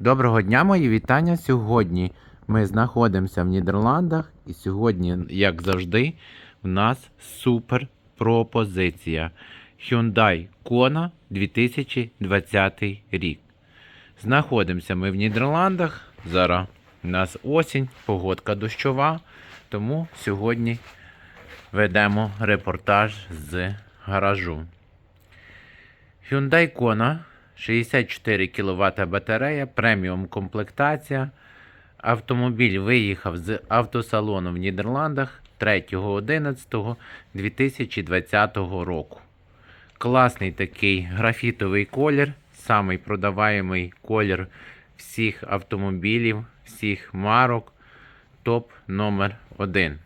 Доброго дня, мої вітання. Сьогодні ми знаходимося в Нідерландах, і сьогодні, як завжди, в нас супер пропозиція. Hyundai Kona 2020 рік. Знаходимося ми в Нідерландах. Зараз у нас осінь, погодка дощова, тому сьогодні ведемо репортаж з гаражу. Hyundai Kona 64 кВт батарея, преміум комплектація. Автомобіль виїхав з автосалону в Нідерландах 3.11.2020 року. Класний такий графітовий колір, самий продаваємий колір всіх автомобілів, всіх марок. Топ номер 1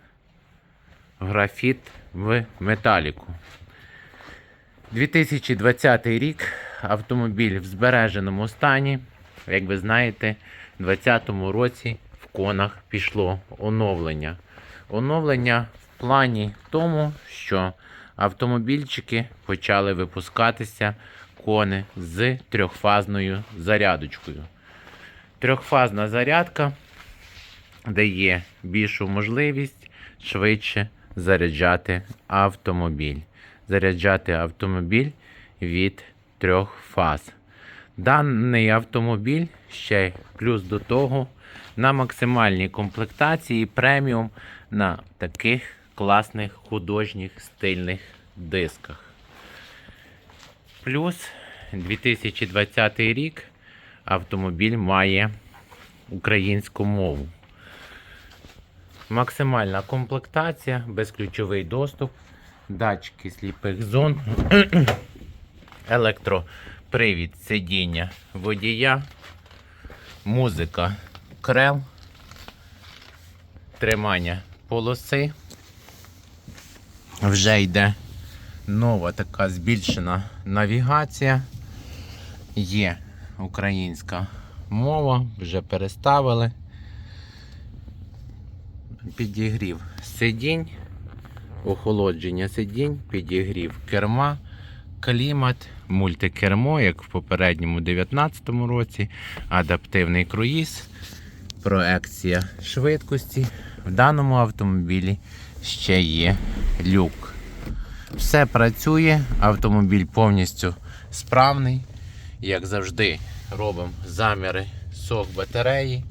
Графіт в металіку. 2020 рік автомобіль в збереженому стані. Як ви знаєте, у 2020 році в конах пішло оновлення. Оновлення в плані тому, що автомобільчики почали випускатися кони з трьохфазною зарядочкою. Трьохфазна зарядка дає більшу можливість швидше заряджати автомобіль. Заряджати автомобіль від трьох фаз. Даний автомобіль ще плюс до того на максимальній комплектації преміум на таких класних художніх стильних дисках. Плюс 2020 рік автомобіль має українську мову. Максимальна комплектація, безключовий доступ, датчики сліпих зон, електропривід сидіння водія, музика крел, тримання полоси. Вже йде нова така збільшена навігація. Є українська мова, вже переставили. Підігрів сидінь, охолодження сидінь, підігрів керма, клімат, мультикермо, як в попередньому 2019 році, адаптивний круїз, проекція швидкості. В даному автомобілі ще є люк. Все працює, автомобіль повністю справний. Як завжди, робимо заміри сок батареї,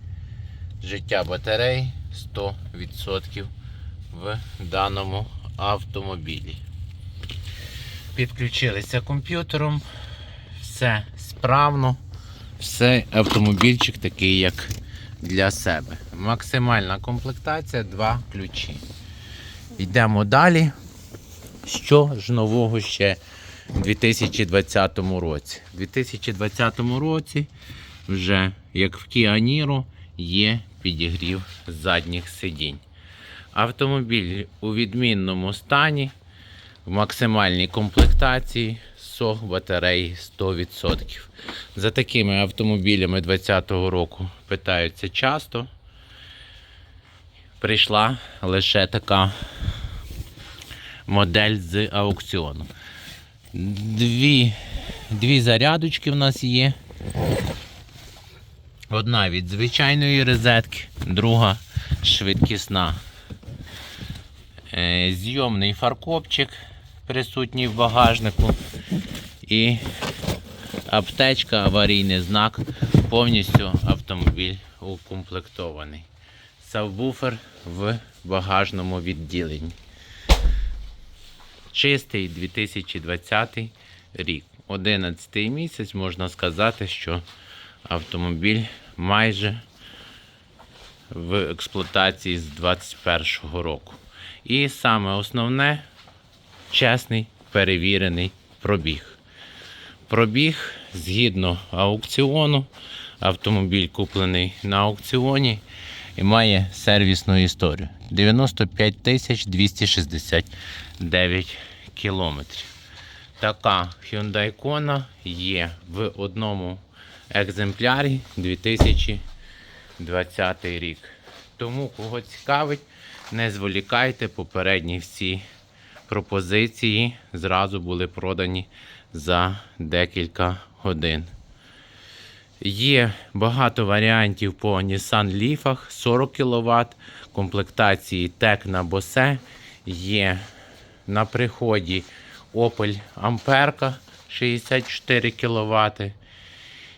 життя батареї 100% в даному автомобілі. Підключилися комп'ютером, все справно, все автомобільчик такий, як для себе. Максимальна комплектація, два ключі. Йдемо далі. Що ж нового ще у 2020 році? У 2020 році вже, як в Kia Niro, є підігрів задніх сидінь. Автомобіль у відмінному стані, в максимальній комплектації, сох батареї 100%. За такими автомобілями 2020 року питаються часто. Прийшла лише така модель з аукціону. Дві, дві зарядочки в нас є. Одна від звичайної розетки, друга швидкісна. Е, Зйомний фаркопчик присутній в багажнику. І аптечка, аварійний знак. Повністю автомобіль укомплектований. Сабвуфер в багажному відділенні. Чистий 2020 рік. 11 місяць можна сказати, що автомобіль майже в експлуатації з 2021 року. І саме основне чесний перевірений пробіг. Пробіг згідно аукціону. Автомобіль куплений на аукціоні і має сервісну історію. 95 тисяч 269 кілометрів. Така Hyundai Kona є в одному екземплярі 2020 рік. Тому, кого цікавить, не зволікайте, попередні всі пропозиції зразу були продані за декілька годин. Є багато варіантів по Nissan Leaf 40 кВт, комплектації Tecna Bose. Є на приході Opel Amperka 64 кВт.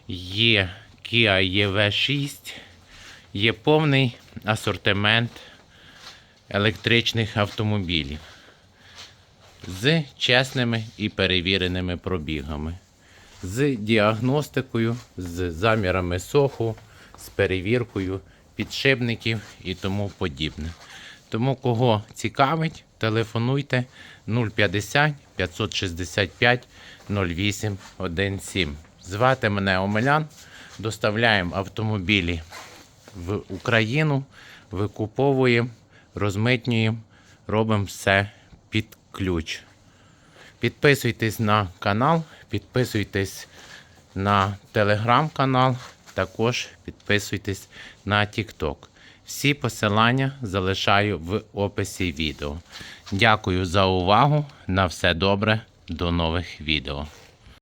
Є Kia EV6. Є повний асортимент електричних автомобілів з чесними і перевіреними пробігами, з діагностикою, з замірами соху, з перевіркою підшипників і тому подібне. Тому, кого цікавить, телефонуйте 050 565 0817. Звати мене Омелян. Доставляємо автомобілі в Україну, викуповуємо, розмитнюємо, робимо все під ключ. Підписуйтесь на канал, підписуйтесь на телеграм-канал, також підписуйтесь на TikTok. Всі посилання залишаю в описі відео. Дякую за увагу. На все добре. До нових відео.